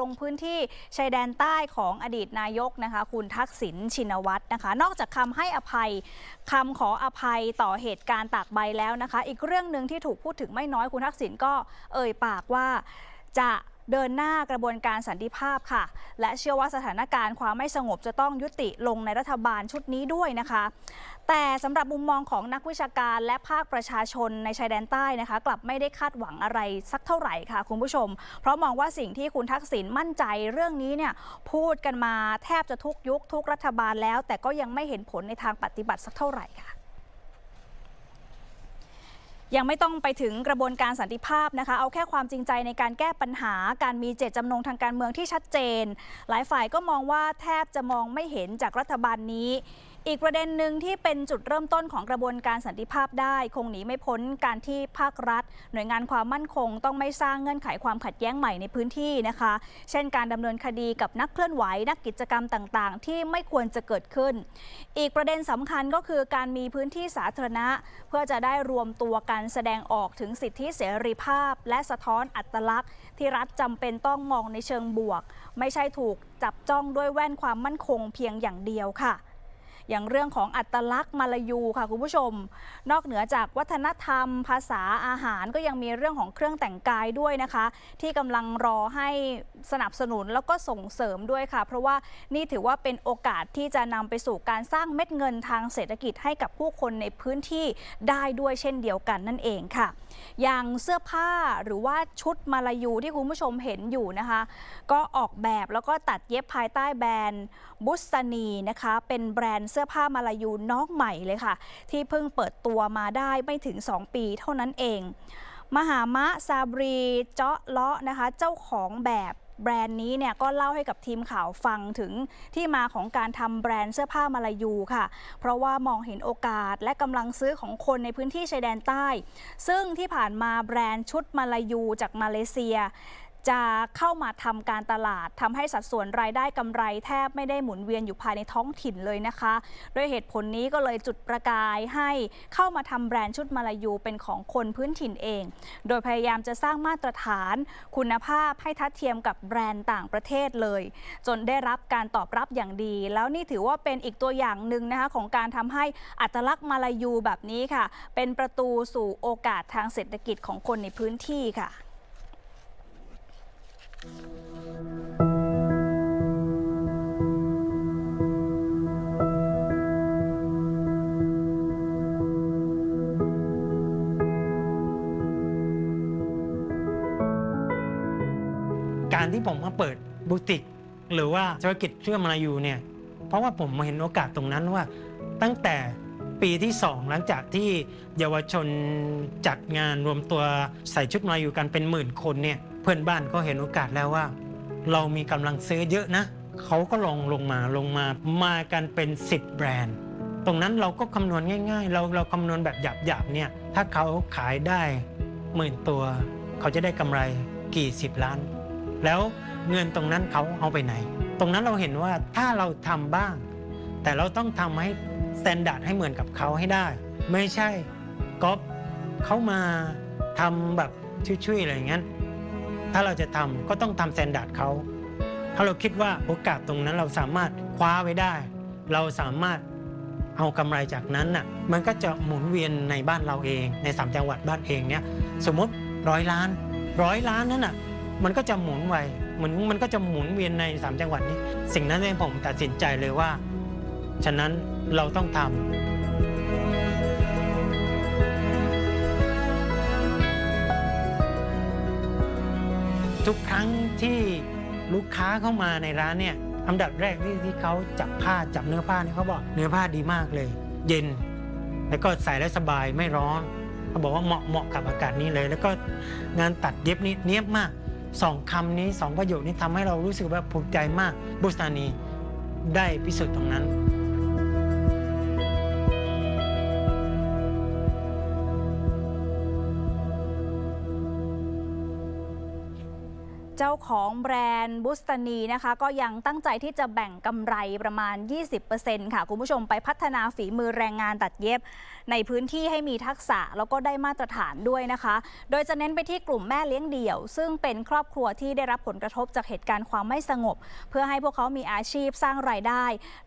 ลงพื้นที่ชายแดนใต้ของอดีตนายกนะคะ คุณทักษิณชินวัตรนะคะ นอกจากคำให้อภัยคำขออภัยต่อเหตุการณ์ตากใบแล้วนะคะ อีกเรื่องหนึ่งที่ถูกพูดถึงไม่น้อยคุณทักษิณก็เอ่ยปากว่าจะ เดินหน้ากระบวนการสันติภาพค่ะ และเชื่อว่าสถานการณ์ความไม่สงบจะต้องยุติลงในรัฐบาลชุดนี้ด้วยนะคะ แต่สำหรับมุมมองของนักวิชาการและภาคประชาชนในชายแดนใต้นะคะ กลับไม่ได้คาดหวังอะไรสักเท่าไหร่ค่ะคุณผู้ชม เพราะมองว่าสิ่งที่คุณทักษิณมั่นใจเรื่องนี้เนี่ยพูดกันมาแทบจะทุกยุคทุกรัฐบาลแล้ว แต่ก็ยังไม่เห็นผลในทางปฏิบัติสักเท่าไหร่ค่ะ ยังไม่ต้องไปถึงกระบวนการสันติภาพนะคะ เอาแค่ความจริงใจในการแก้ปัญหา การมีเจตจำนงทางการเมืองที่ชัดเจน หลายฝ่ายก็มองว่าแทบจะมองไม่เห็นจากรัฐบาลนี้ อีกประเด็นหนึ่งที่เป็นจุดเริ่มต้นของกระบวนการสันติภาพได้ คงหนีไม่พ้นการที่ภาครัฐ หน่วยงานความมั่นคง ต้องไม่สร้างเงื่อนไขความขัดแย้งใหม่ในพื้นที่นะคะ เช่นการดำเนินคดีกับนักเคลื่อนไหว นักกิจกรรมต่างๆ ที่ไม่ควรจะเกิดขึ้น อีกประเด็นสำคัญก็คือการมีพื้นที่สาธารณะ เพื่อจะได้รวมตัวกันแสดงออกถึงสิทธิเสรีภาพ และสะท้อนอัตลักษณ์ ที่รัฐจำเป็นต้องมองในเชิงบวก ไม่ใช่ถูกจับจ้องด้วยแว่นความมั่นคงเพียงอย่างเดียวค่ะ อย่างเรื่องของอัตลักษณ์มาลายูค่ะคุณผู้ชม นอกเหนือจากวัฒนธรรม ภาษาอาหารก็ยังมีเรื่องของเครื่องแต่งกายด้วยนะคะ ที่กำลังรอให้สนับสนุนแล้วก็ส่งเสริมด้วยค่ะ เพราะว่านี่ถือว่าเป็นโอกาสที่จะนำไปสู่การสร้างเม็ดเงินทางเศรษฐกิจให้กับผู้คนในพื้นที่ได้ด้วยเช่นเดียวกันนั่นเองค่ะ อย่างเสื้อผ้าหรือว่าชุดมาลายูที่คุณผู้ชมเห็นอยู่นะคะ ก็ออกแบบแล้วก็ตัดเย็บภายใต้แบรนด์บุสนีนะคะ เป็นแบรนด์เสื้อผ้ามาลายูน้องใหม่เลยค่ะ ที่เพิ่งเปิดตัวมาได้ไม่ถึง 2 ปีเท่านั้นเอง มหามะซาบรีเจาะเลาะนะคะ เจ้าของแบบแบรนด์นี้เนี่ยก็เล่าให้กับทีมข่าวฟังถึงที่มาของการทำแบรนด์เสื้อผ้ามาลายูค่ะ เพราะว่ามองเห็นโอกาสและกำลังซื้อของคนในพื้นที่ชายแดนใต้ ซึ่งที่ผ่านมาแบรนด์ชุดมาลายูจากมาเลเซีย จะเข้ามาทำการตลาดทำให้สัดส่วนรายได้กำไรแทบไม่ได้หมุนเวียนอยู่ภายในท้องถิ่นเลยนะคะ ด้วยเหตุผลนี้ก็เลยจุดประกายให้เข้ามาทำแบรนด์ชุดมาลายูเป็นของคนพื้นถิ่นเอง โดยพยายามจะสร้างมาตรฐานคุณภาพให้ทัดเทียมกับแบรนด์ต่างประเทศเลย จนได้รับการตอบรับอย่างดี แล้วนี่ถือว่าเป็นอีกตัวอย่างหนึ่งนะคะของการทำให้อัตลักษณ์มาลายูแบบนี้ค่ะ เป็นประตูสู่โอกาสทางเศรษฐกิจของคนในพื้นที่ค่ะ การที่ผมมาเปิดบูติก หรือว่าธุรกิจเชื่อมาลายูเนี่ย เพราะว่าผมมาเห็นโอกาสตรงนั้นว่า ตั้งแต่ปีที่สองหลังจากที่เยาวชนจัดงานรวมตัวใส่ชุดมาลายูกันเป็นหมื่นคนเนี่ย เพื่อนบ้านก็เห็นโอกาสแล้วว่า เรามีกำลังซื้อเยอะนะเขาก็ลองลงมาลงมามากันเป็น 10 แบรนด์ ตรงนั้นเราก็คำนวณง่าย ๆ เราเราคำนวณแบบหยาบๆเนี่ยถ้าเขาขายได้หมื่นตัว เขาจะได้กำไรกี่สิบล้าน แล้วเงินตรงนั้นเขาเอาไปไหน ตรงนั้นเราเห็นว่าถ้าเราทำบ้าง แต่เราต้องทำให้สแตนดาร์ดให้เหมือนกับเขาให้ได้ ไม่ใช่ก๊อปเขามาทำแบบช่วยๆอะไรอย่างนั้น ถ้าเราจะทำก็ต้องทำสแตนดาร์ดเขาถ้าเราคิดว่าโอกาสตรงนั้นเราสามารถคว้าไว้ได้ เราสามารถเอากำไรจากนั้นน่ะมันก็จะหมุนเวียนในบ้านเราเองในสามจังหวัดบ้านเองเนี่ยสมมติร้อยล้านร้อยล้านนั้นน่ะมันก็จะหมุนไวเหมือนมันก็จะหมุนเวียนในสามจังหวัดนี้ สิ่งนั้นเองผมตัดสินใจเลยว่า ฉะนั้นเราต้องทำ ทุกครั้งที่ลูกค้าเข้ามาในร้านเนี่ยอันดับแรกที่ที่เขาจับผ้าจับเนื้อผ้าเนี่ยเขาบอกเนื้อผ้าดีมากเลย เย็น แล้วก็ใส่แล้วสบายไม่ร้อนเขาบอกว่าเหมาะเหมาะกับอากาศนี้เลย แล้วก็งานตัดเย็บนี่เนียบมากสองคำนี้สองประโยคนี้ทำให้เรารู้สึกว่าภูมิใจมากบุษตานีได้พิสูจน์ตรงนั้น เจ้าของแบรนด์บุสตานีนะคะ ก็ยังตั้งใจที่จะแบ่งกำไรประมาณ 20%ค่ะ คุณผู้ชมไปพัฒนาฝีมือแรงงานตัดเย็บ ในพื้นที่ให้มีทักษะแล้วก็ได้มาตรฐานด้วยนะคะ โดยจะเน้นไปที่กลุ่มแม่เลี้ยงเดี่ยว ซึ่งเป็นครอบครัวที่ได้รับผลกระทบจากเหตุการณ์ความไม่สงบ เพื่อให้พวกเขามีอาชีพสร้างรายได้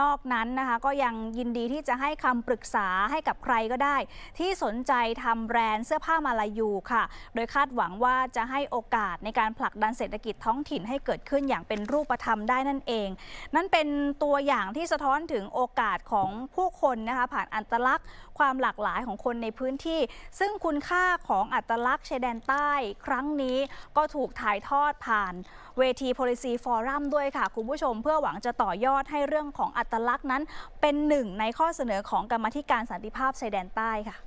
นอกนั้นนะคะ ก็ยังยินดีที่จะให้คำปรึกษาให้กับใครก็ได้ ที่สนใจทำแบรนด์เสื้อผ้ามาลายูค่ะ โดยคาดหวังว่าจะให้โอกาสในการผลักดันเศรษฐกิจท้องถิ่นให้เกิดขึ้นอย่างเป็นรูปธรรมได้นั่นเอง นั่นเป็นตัวอย่างที่สะท้อนถึงโอกาสของผู้คนนะคะผ่านอัตลักษณ์ ความหลากหลายของคนในพื้นที่ ซึ่งคุณค่าของอัตลักษณ์ชายแดนใต้ครั้งนี้ก็ถูกถ่ายทอดผ่านเวที Policy Forum ด้วยค่ะ คุณผู้ชมเพื่อหวังจะต่อยอดให้เรื่องของอัตลักษณ์นั้น เป็นหนึ่งในข้อเสนอของกรรมธิการสันติภาพชายแดนใต้ค่ะ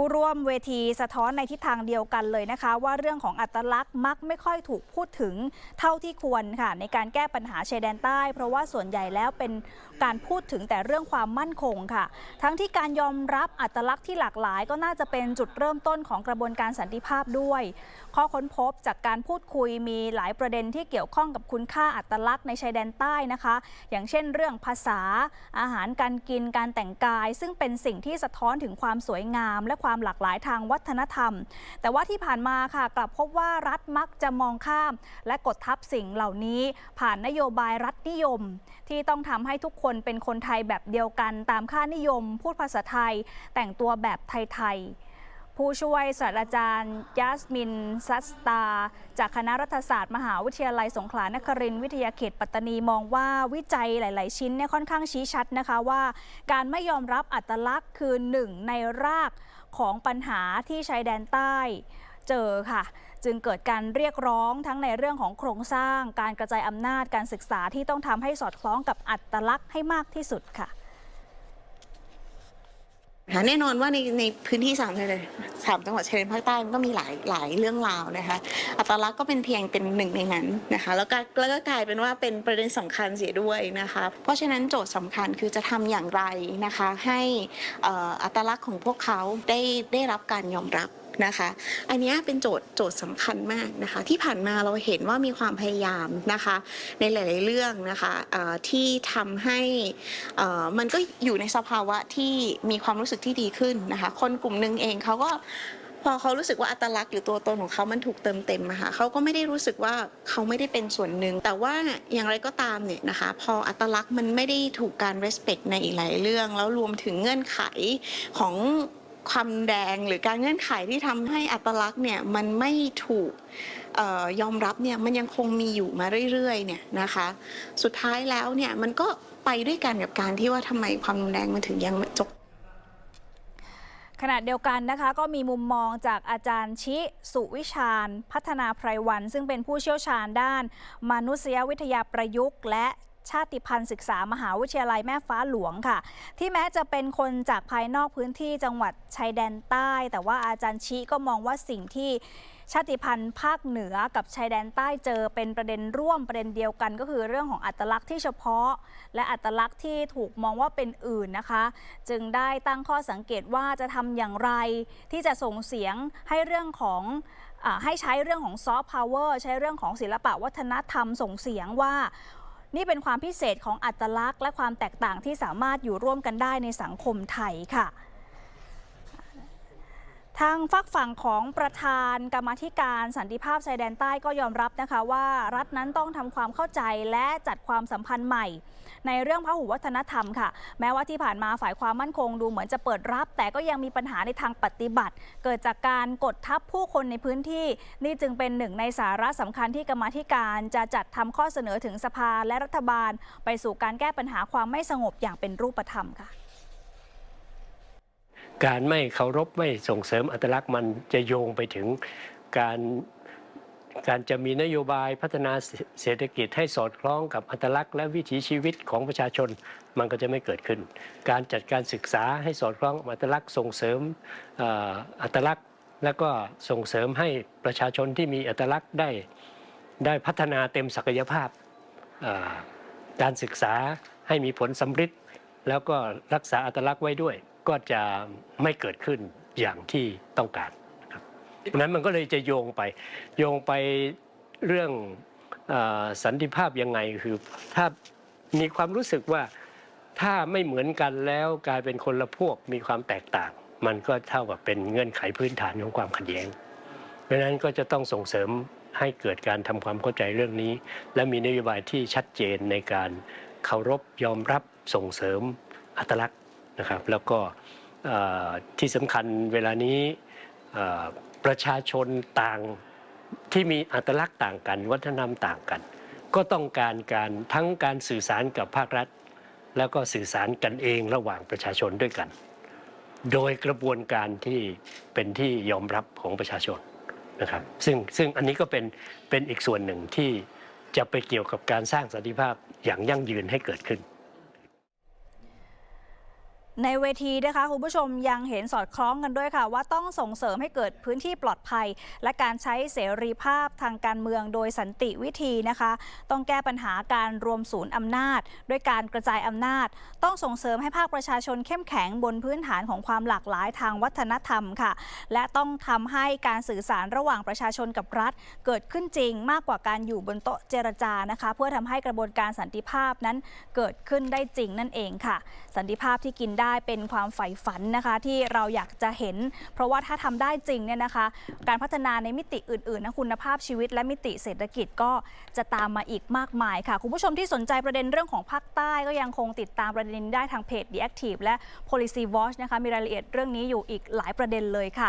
ผู้ร่วมเวทีสะท้อนในทิศทางเดียวกันเลยนะคะ ว่าเรื่องของอัตลักษณ์มักไม่ค่อยถูกพูดถึงเท่าที่ควรค่ะ ในการแก้ปัญหาชายแดนใต้ เพราะว่าส่วนใหญ่แล้วเป็นการพูดถึงแต่เรื่องความมั่นคงค่ะ ทั้งที่การยอมรับอัตลักษณ์ที่หลากหลาย ก็น่าจะเป็นจุดเริ่มต้นของกระบวนการสันติภาพด้วย ข้อค้นพบจากการพูดคุยมีหลายประเด็นที่เกี่ยวข้องกับคุณค่าอัตลักษณ์ในชายแดนใต้นะคะ อย่างเช่น เรื่องภาษาอาหารการกินการแต่งกาย ซึ่งเป็นสิ่งที่สะท้อนถึงความสวยงามและความความหลากหลายทางวัฒนธรรม แต่ว่าที่ผ่านมาค่ะกลับพบว่ารัฐมักจะมองข้าม และกดทับสิ่งเหล่านี้ ผ่านนโยบายรัฐนิยม ที่ต้องทำให้ทุกคนเป็นคนไทยแบบเดียวกัน ตามค่านิยม พูดภาษาไทย แต่งตัวแบบไทยๆผู้ช่วยศาสตราจารย์ยัสมินซัสตา จากคณะรัฐศาสตร์ มหาวิทยาลัยสงขลานครินทร์วิทยาเขตปัตตานีมองว่าวิจัยหลาย ๆ ชิ้นเนี่ยค่อนข้างชี้ชัดนะคะว่า การไม่ยอมรับอัตลักษณ์คือหนึ่งในราก ของปัญหาที่ชายแดนใต้เจอค่ะ จึงเกิดการเรียกร้องทั้งในเรื่องของโครงสร้าง การกระจายอำนาจการศึกษาที่ต้องทำให้สอดคล้องกับอัตลักษณ์ให้มากที่สุดค่ะ ค่ะแน่นอนว่าในในพื้นที่สามเลยสามจังหวัดชายแดนภาคใต้มันก็มีหลายหลายเรื่องราวนะคะ อัตลักษณ์ก็เป็นเพียงเป็นหนึ่งในนั้นนะคะ แล้วก็แล้วก็กลายเป็นว่าเป็นประเด็นสำคัญเสียด้วยนะคะ เพราะฉะนั้นโจทย์สำคัญคือจะทำอย่างไรนะคะ ให้อัตลักษณ์ของพวกเขาได้ได้รับการยอมรับ นะคะ อันนี้เป็นโจทย์โจทย์สำคัญมากนะคะ ที่ผ่านมาเราเห็นว่ามีความพยายามนะคะ ในหลาย ๆ เรื่องนะคะที่ทำให้มันก็อยู่ในสภาวะที่มีความรู้สึกที่ดีขึ้นนะคะ คนกลุ่มหนึ่งเองเขาก็พอเขารู้สึกว่าอัตลักษณ์หรือตัวตนของเขามันถูกเติมเต็มอะค่ะเขาก็ไม่ได้รู้สึกว่าเขาไม่ได้เป็นส่วนหนึ่ง แต่ว่าอย่างไรก็ตามเนี่ยนะคะ พออัตลักษณ์มันไม่ได้ถูกการ respect ในอีกหลายเรื่อง แล้วรวมถึงเงื่อนไขของ ความแดงหรือการเงื่อนไขที่ทำให้อัตลักษณ์เนี่ยมันไม่ถูกออยอมรับเนี่ยมันยังคงมีอยู่มาเรื่อยๆเนี่ยนะคะ สุดท้ายแล้วเนี่ยมันก็ไปด้วยกันกับการที่ว่าทำไมความรุนแรงมันถึงยังไม่จบขณะเดียวกันนะคะก็มีมุมมองจากอาจารย์ชิสุวิชาญ พัฒนาไพรวัน ซึ่งเป็นผู้เชี่ยวชาญด้าน มนุษยวิทยาประยุกต์ และ ชาติพันธ์ศึกษามหาวิทยาลัยแม่ฟ้าหลวงค่ะ ที่แม้จะเป็นคนจากภายนอกพื้นที่จังหวัดชายแดนใต้ แต่ว่าอาจารย์ชิก็มองว่าสิ่งที่ชาติพันธุ์ภาคเหนือกับชายแดนใต้เจอเป็นประเด็นร่วมประเด็นเดียวกัน ก็คือเรื่องของอัตลักษณ์ที่เฉพาะ และอัตลักษณ์ที่ถูกมองว่าเป็นอื่นนะคะ จึงได้ตั้งข้อสังเกตว่าจะทำอย่างไร ที่จะส่งเสียงให้เรื่องของอให้ใช้เรื่องของซอฟต์พาวเวอร์ใช้เรื่องของศิลปะวัฒนธรรมส่งเสียงว่า นี่เป็นความพิเศษของอัตลักษณ์ และความแตกต่างที่สามารถอยู่ร่วมกันได้ในสังคมไทยค่ะ ทางฝักฝั่งของประธานกรรมธิการสันติภาพชายแดนใต้ก็ยอมรับนะคะว่ารัฐนั้นต้องทำความเข้าใจและจัดความสัมพันธ์ใหม่ ในเรื่องพหุวัฒนธรรมค่ะ แม้ว่าที่ผ่านมาฝ่ายความมั่นคงดูเหมือนจะเปิดรับ แต่ก็ยังมีปัญหาในทางปฏิบัติ เกิดจากการกดทับผู้คนในพื้นที่ นี่จึงเป็นหนึ่งในสาระสำคัญที่กรรมธิการจะจัดทำข้อเสนอถึงสภาและรัฐบาล ไปสู่การแก้ปัญหาความไม่สงบอย่างเป็นรูปธรรมค่ะ การไม่เคารพไม่ส่งเสริมอัตลักษณ์มันจะโยงไปถึงการการจะมีนโยบายพัฒนาเศรษฐกิจให้สอดคล้องกับอัตลักษณ์และวิถีชีวิตของประชาชนมันก็จะไม่เกิดขึ้น การจัดการศึกษาให้สอดคล้องอัตลักษณ์ส่งเสริมอัตลักษณ์ แล้วก็ส่งเสริมให้ประชาชนที่มีอัตลักษณ์ได้ได้พัฒนาเต็มศักยภาพ การศึกษาให้มีผลสำฤทธิ์แล้วก็รักษาอัตลักษณ์ไว้ด้วย ก็จะไม่เกิดขึ้นอย่างที่ต้องการนั้นมันก็เลยจะโยงไป โยงไปเรื่องอสันติภาพยังไงคือถ้ามีความรู้สึกว่าถ้าไม่เหมือนกันแล้วกลายเป็นคนละพวกมีความแตกต่าง มันก็เท่ากับเป็นเงื่อนไขพื้นฐานของความขัดแย้ง เพราะฉะนั้นก็จะต้องส่งเสริมให้เกิดการทำความเข้าใจเรื่องนี้ และมีนโยบายที่ชัดเจนในการเคารพยอมรับส่งเสริมอัตลักษณ์ นะครับ แล้วก็ที่สำคัญเวลานี้ประชาชนต่างที่มีอัตลักษณ์ต่างกัน วัฒนธรรมต่างกัน ก็ต้องการการทั้งการสื่อสารกับภาครัฐ แล้วก็สื่อสารกันเองระหว่างประชาชนด้วยกัน โดยกระบวนการที่เป็นที่ยอมรับของประชาชนนะครับซึ่งซึ่งอันนี้ก็เป็นเป็นอีกส่วนหนึ่งที่จะไปเกี่ยวกับการสร้างสันติภาพอย่างยั่งยืนให้เกิดขึ้น ในเวทีนะคะคุณผู้ชมยังเห็นสอดคล้องกันด้วยค่ะ ว่าต้องส่งเสริมให้เกิดพื้นที่ปลอดภัย และการใช้เสรีภาพทางการเมืองโดยสันติวิธีนะคะ ต้องแก้ปัญหาการรวมศูนย์อำนาจ ด้วยการกระจายอำนาจ ต้องส่งเสริมให้ภาคประชาชนเข้มแข็งบนพื้นฐานของความหลากหลายทางวัฒนธรรมค่ะ และต้องทำให้การสื่อสารระหว่างประชาชนกับรัฐ เกิดขึ้นจริงมากกว่าการอยู่บนโต๊ะเจรจานะคะ เพื่อทำให้กระบวนการสันติภาพนั้นเกิดขึ้นได้จริงนั่นเองค่ะ สันติภาพที่กินได้เป็นความใฝ่ฝันนะคะ ที่เราอยากจะเห็น เพราะว่าถ้าทำได้จริงเนี่ยนะคะ การพัฒนาในมิติอื่นๆนะคุณภาพชีวิตและมิติเศรษฐกิจก็จะตามมาอีกมากมายค่ะ คุณผู้ชมที่สนใจประเด็นเรื่องของภาคใต้ก็ยังคงติดตามประเด็นนี้ได้ทางเพจ The Active และ Policy Watch นะคะมีรายละเอียดเรื่องนี้อยู่อีกหลายประเด็นเลยค่ะ